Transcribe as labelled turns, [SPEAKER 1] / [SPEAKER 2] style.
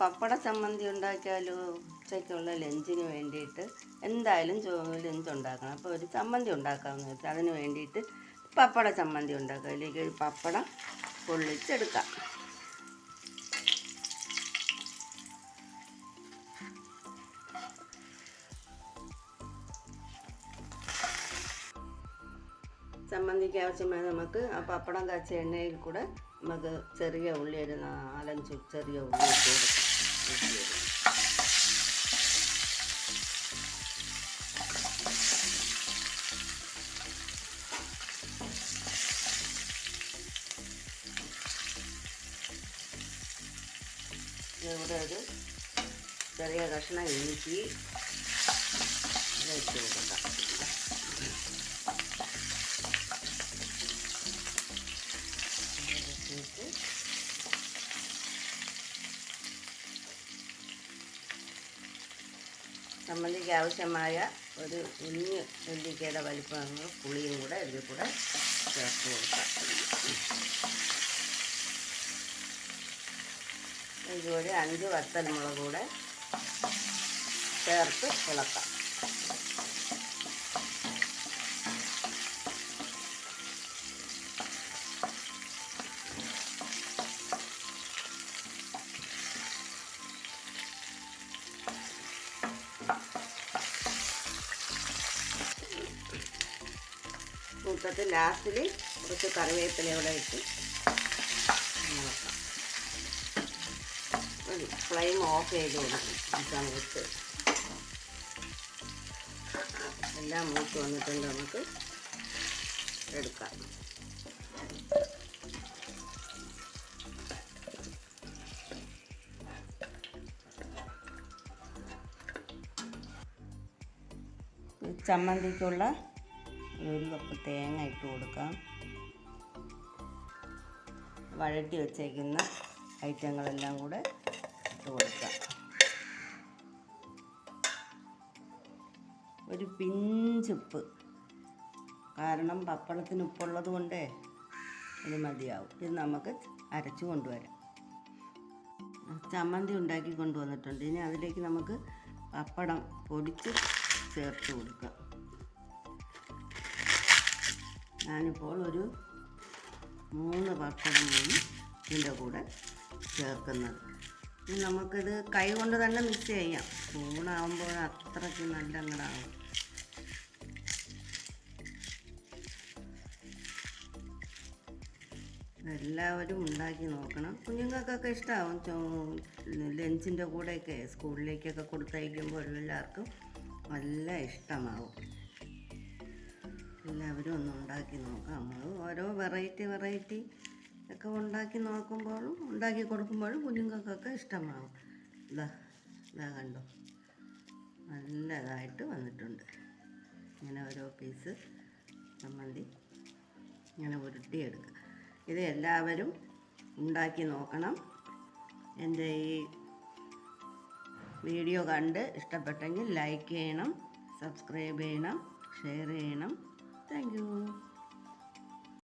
[SPEAKER 1] പപ്പട ചമ്മന്തി ഉണ്ടാക്കിയാലോ ഉച്ചയ്ക്കുള്ള ലഞ്ചിന് വേണ്ടിയിട്ട് എന്തായാലും ലഞ്ച് ഉണ്ടാക്കണം. അപ്പോൾ ഒരു ചമ്മന്തി ഉണ്ടാക്കാമെന്ന് വെച്ചാൽ അതിന് വേണ്ടിയിട്ട് പപ്പട ചമ്മന്തി ഉണ്ടാക്കുക. അതിലേക്ക് ഒരു പപ്പടം പൊള്ളിച്ചെടുക്കാം. ചമ്മന്തിക്ക് ആവശ്യമായ നമുക്ക് ആ പപ്പടം കാച്ച എണ്ണയിൽ കൂടെ നമുക്ക് ചെറിയ ഉള്ളി ഒരു നാലഞ്ച് ചെറിയ ഉള്ളി ഇട്ട് കൊടുക്കാം. ഊറ്റിയെടുക്കാം. ഇവിടെ ഒരു ചെറിയ കഷ്ണം ചമ്മന്തിക്ക് ആവശ്യമായ ഒരു കുഞ്ഞ് നെല്ലിക്കയുടെ വലിപ്പങ്ങൾ പുളിയും കൂടെ ഇതിൽ കൂടെ ചേർത്ത് കൊടുക്കാം. ഇതുപോലെ അഞ്ച് വത്തൽ മുളക് കൂടെ ചേർത്ത് ഇളക്കാം. കൂട്ടത്തിൽ ലാസ്റ്റിൽ കുറച്ച് കറിവേപ്പില ഇവിടെ ഇട്ട് നോക്കാം. ഫ്ലെയിം ഓഫ് ചെയ്ത് കൊടുക്കും. സമയത്ത് എല്ലാം മൂത്ത് വന്നിട്ടുണ്ട്. നമുക്ക് എടുക്കാം. ചമ്മന്തിക്കുള്ള ഒരു കപ്പ് തേങ്ങ ഇട്ട് കൊടുക്കാം. വഴറ്റി വെച്ചേക്കുന്ന ഐറ്റങ്ങളെല്ലാം കൂടെ ഇട്ട് കൊടുക്കാം. ഒരു പിഞ്ചുപ്പ് കാരണം പപ്പടത്തിന് ഉപ്പുള്ളത് കൊണ്ടേ ഇത് മതിയാവും. ഇത് നമുക്ക് അരച്ചു കൊണ്ടുവരാം. ചമ്മന്തി ഉണ്ടാക്കി കൊണ്ടുവന്നിട്ടുണ്ട്. ഇനി അതിലേക്ക് നമുക്ക് പപ്പടം പൊടിച്ച് ചേർത്ത് കൊടുക്കാം. ഞാനിപ്പോൾ ഒരു മൂന്ന് ഭക്ഷണമാണ് ഇതിന്റെ കൂടെ ചേർക്കുന്നത്. ഇനി നമുക്കിത് കൈ കൊണ്ട് തന്നെ മിക്സ് ചെയ്യാം. സ്പൂണാകുമ്പോൾ അത്രയ്ക്ക് നല്ല അങ്ങടാവും എല്ലാവരും ഉണ്ടാക്കി നോക്കണം. കുഞ്ഞുങ്ങൾക്കൊക്കെ ഇഷ്ടമാവും ലഞ്ചിന്റെ കൂടെയൊക്കെ സ്കൂളിലേക്കൊക്കെ കൊടുത്തയക്കുമ്പോൾ എല്ലാവർക്കും നല്ല ഇഷ്ടമാവും. എല്ലാവരും ഒന്ന് ഉണ്ടാക്കി നോക്കാം. നമ്മൾ ഓരോ വെറൈറ്റി വെറൈറ്റി ഒക്കെ ഉണ്ടാക്കി നോക്കുമ്പോഴും ഉണ്ടാക്കി കൊടുക്കുമ്പോഴും കുഞ്ഞുങ്ങൾക്കൊക്കെ ഇഷ്ടമാവും. ഇതാ ഇതാ കണ്ടോ? നല്ലതായിട്ട് വന്നിട്ടുണ്ട്. ഇങ്ങനെ ഓരോ പീസ് ചമ്മന്തി ഇങ്ങനെ ഉരുട്ടിയെടുക്കുക. ഇത് എല്ലാവരും ഉണ്ടാക്കി നോക്കണം. എന്റെ ഈ വീഡിയോ കണ്ട് ഇഷ്ടപ്പെട്ടെങ്കിൽ ലൈക്ക് ചെയ്യണം സബ്സ്ക്രൈബ് ചെയ്യണം ഷെയർ ചെയ്യണം. Thank you.